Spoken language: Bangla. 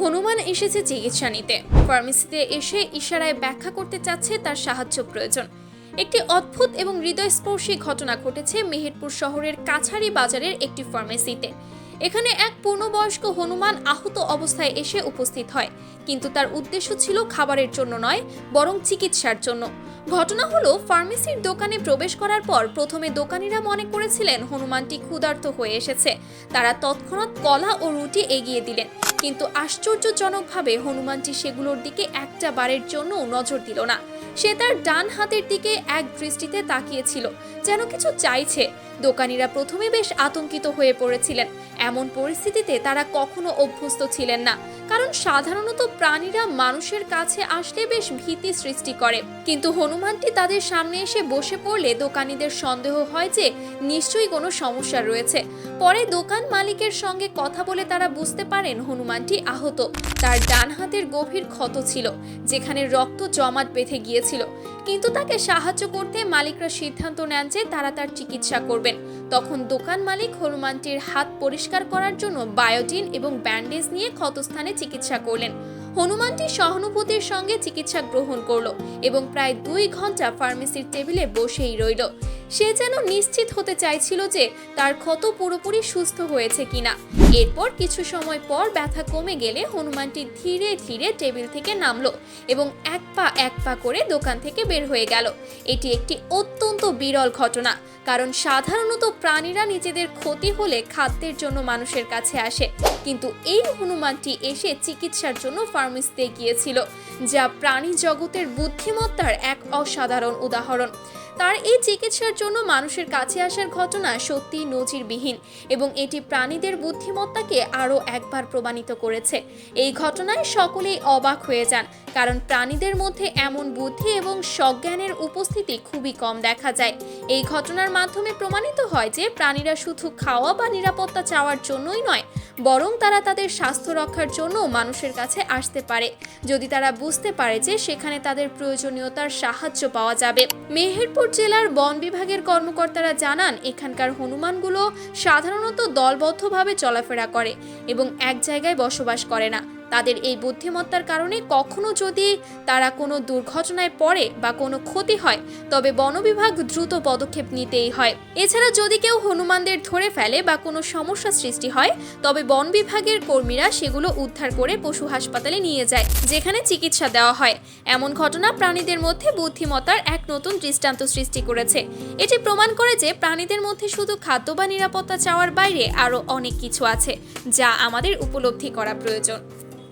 হনুমান এসেছে চিকিৎসা নিতে। ফার্মেসিতে এসে ইশারায় ব্যাখ্যা করতে চাচ্ছে তার সাহায্য প্রয়োজন। একটি অদ্ভুত এবং হৃদয়স্পর্শী ঘটনা ঘটেছে মেহেরপুর শহরের কাছারি বাজারের একটি ফার্মেসিতে। এখানে এক পূর্ণবয়স্ক হনুমান আহত অবস্থায় এসে উপস্থিত হয়। কিন্তু তার উদ্দেশ্য ছিল খাবারের জন্য নয়, বরং চিকিৎসার জন্য। ঘটনা হলো, ফার্মেসির দোকানে প্রবেশ করার পর প্রথমে দোকানিরা মনে করেছিলেন হনুমানটি ক্ষুধার্ত হয়ে এসেছে। তারা তৎক্ষণাৎ কলা ও রুটি এগিয়ে দিলেন। কিন্তু আশ্চর্যজনকভাবে হনুমানটি সেগুলোর দিকে একটা বারের জন্য নজর দিল না। সে তার ডান হাতের দিকে এক দৃষ্টিতে তাকিয়েছিল, যেন কিছু চাইছে। দোকানিরা প্রথমে বেশ আতঙ্কিত হয়ে পড়েছিলেন। এমন পরিস্থিতিতে তারা কখনো অভ্যস্ত ছিলেন না, কারণ সাধারণত প্রাণীরা মানুষের কাছে আসলে বেশ ভীতি সৃষ্টি করে। কিন্তু হনুমানটি তাদের সামনে এসে বসে পড়লে দোকানীদের সন্দেহ হয় যে নিশ্চয়ই কোনো সমস্যা রয়েছে। পরে দোকান মালিকের সঙ্গে কথা বলে তারা বুঝতে পারেন হনুমানটি আহত। তার ডান হাতের গভীর ক্ষত ছিল, যেখানে রক্ত জমাট বেঁধে গিয়েছিল। কিন্তু তাকে সাহায্য করতে মালিকরা সিদ্ধান্ত নেন যে তারা তার চিকিৎসা করবেন। তখন দোকান মালিক হনুমানটির হাত পরিষ্কার করার জন্য বায়োটিন এবং ব্যান্ডেজ নিয়ে ক্ষতস্থানে চিকিৎসা করলেন। হনুমানটি সহানুভূতির সঙ্গে চিকিৎসা গ্রহণ করল এবং প্রায় দুই ঘণ্টা ফার্মেসির টেবিলে বসেই রইল। সে যেন নিশ্চিত হতে চাইছিল যে তার ক্ষত পুরোপুরি সুস্থ হয়েছে কিনা। এরপর কিছু সময় পর ব্যথা কমে গেলে হনুমানটি ধীরে ধীরে টেবিল থেকে নামলো এবং এক পা এক পা করে দোকান থেকে বের হয়ে গেল। এটি একটি অত্যন্ত বিরল ঘটনা। কারণ সাধারণত প্রাণীরা নিজেদের ক্ষতি হলে খাদ্যের জন্য মানুষের কাছে আসে। কিন্তু এই হনুমানটি এসে চিকিৎসার জন্য ফার্মেসিতে গিয়েছিল, যা প্রাণী জগতের বুদ্ধিমত্তার এক অসাধারণ উদাহরণ। তার এই চিকিৎসার জন্য মানুষের কাছে আসার ঘটনা সত্যি নজিরবিহীন এবং এটি প্রাণীদের বুদ্ধিমত্তাকে আরও একবার প্রমাণিত করেছে। এই ঘটনায় সকলেই অবাক হয়ে যান, কারণ প্রাণীদের মধ্যে এমন বুদ্ধি এবং সজ্ঞানের উপস্থিতি খুবই কম দেখা যায়। এই ঘটনার মাধ্যমে প্রমাণিত হয় যে প্রাণীরা শুধু খাওয়া বা নিরাপত্তা চাওয়ার জন্যই নয় বরং তারা তাদের স্বাস্থ্য রক্ষার জন্য মানুষের কাছে আসতে পারে। যদি তারা বুঝতে পারে যে সেখানে তাদের প্রয়োজনীয়তার সাহায্য পাওয়া যাবে। মেহেরপুর জেলার বন বিভাগের কর্মকর্তারা জানান, এখানকার হনুমানগুলো সাধারণত দলবদ্ধভাবে চলাফেরা করে এবং এক জায়গায় বসবাস করে না। তাদের এই বুদ্ধিমত্তার কারণে কখনো যদি তারা কোনো দুর্ঘটনায় পড়ে বা কোনো ক্ষতি হয়, তবে বন বিভাগ দ্রুত পদক্ষেপ নিতেই হয়। এছাড়া যদি কেউ হনুমানদের ধরে ফেলে বা কোনো সমস্যা সৃষ্টি হয়, তবে বন বিভাগের কর্মীরা সেগুলো উদ্ধার করে পশু হাসপাতালে নিয়ে যায়, যেখানে চিকিৎসা দেওয়া হয়। এমন ঘটনা প্রাণীদের মধ্যে বুদ্ধিমত্তার এক নতুন দৃষ্টান্ত সৃষ্টি করেছে। এটি প্রমাণ করে যে প্রাণীদের মধ্যে শুধু খাদ্য বা নিরাপত্তা চাওয়ার বাইরে আরও অনেক কিছু আছে, যা আমাদের উপলব্ধি করা প্রয়োজন।